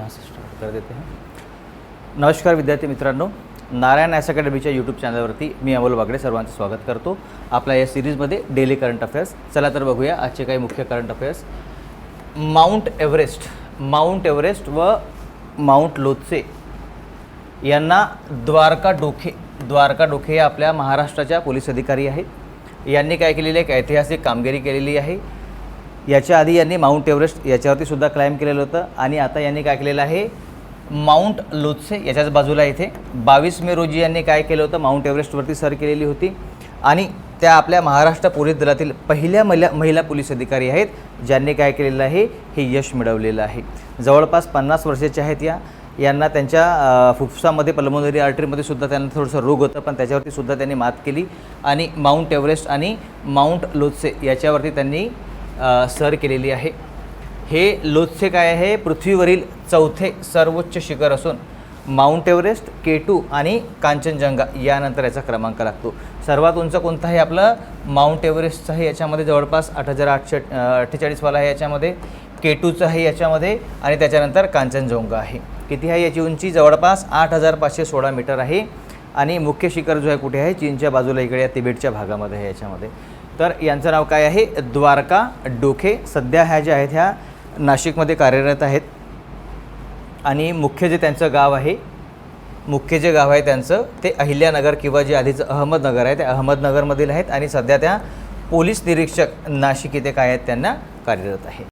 यहाँ से स्टार्ट कर देते हैं। नमस्कार विद्यार्थी मित्रांनो नारायण ॲस अकॅडमीच्या यूट्यूब चॅनलवरती मी अमोल बागडे सर्वांचं स्वागत करतो. आपल्या या सिरीजमध्ये डेली करंट अफेअर्स. चला तर बघूया आजचे काही मुख्य current affairs. Mount Everest Mount Everest व माउंट लोत्से यांना द्वारका डोखे द्वारका डोखे हे आपल्या महाराष्ट्राच्या पोलीस अधिकारी आहेत. यांनी काय केलेली एक ऐतिहासिक कामगिरी केलेली आहे. याच्या आधी यांनी माउंट एव्हरेस्ट याच्यावरती सुद्धा क्लाइम केलेलं होतं. आणि आता यांनी काय केलेलं आहे? माउंट लोत्से याच्याच बाजूला इथे. बावीस मे रोजी यांनी काय केलं होतं? माउंट एव्हरेस्टवरती सर केलेली होती. आणि त्या आपल्या महाराष्ट्र पोलीस दलातील पहिल्या महिला महिला पोलीस अधिकारी आहेत ज्यांनी काय केलेलं आहे? हे यश मिळवलेलं आहे. जवळपास पन्नास वर्षाच्या आहेत या. यांना त्यांच्या फुफ्सामध्ये फुफ्फुसामध्ये पल्मोनरी आर्टरीमध्ये सुद्धा त्यांना थोडंसं रोग होतं पण त्याच्यावरती सुद्धा त्यांनी मात केली. आणि माउंट एव्हरेस्ट आणि माउंट लोत्से याच्यावरती त्यांनी सर केलेली आहे. हे लोथसे काय आहे? पृथ्वीवरील चौथे सर्वोच्च शिखर असून माउंट एव्हरेस्ट के टू आणि कांचनजंगा यानंतर याचा क्रमांक लागतो. सर्वात उंच कोणता आहे आपलं? माउंट एव्हरेस्टचं आहे याच्यामध्ये जवळपास आठ हजार आठशे अठ्ठेचाळीसवाला आहे याच्यामध्ये के टूचं आहे याच्यामध्ये आणि त्याच्यानंतर कांचनजंगा आहे. किती आहे याची उंची? जवळपास आठ हजार पाचशे सोळा मीटर आहे. आणि मुख्य शिखर जो आहे कुठे आहे? चीनच्या बाजूला इकडे या तिबेटच्या भागामध्ये आहे याच्यामध्ये. तर यांचं नाव काय आहे? द्वारका डोखे. सध्या ह्या ज्या आहेत ह्या नाशिकमध्ये कार्यरत आहेत. आणि मुख्य जे त्यांचं गाव आहे मुख्य जे गाव आहे त्यांचं ते अहिल्यानगर किंवा जे आधीचं अहमदनगर आहे ते अहमदनगरमधील आहेत. आणि सध्या त्या पोलीस निरीक्षक नाशिक इथे काय आहेत त्यांना कार्यरत आहे.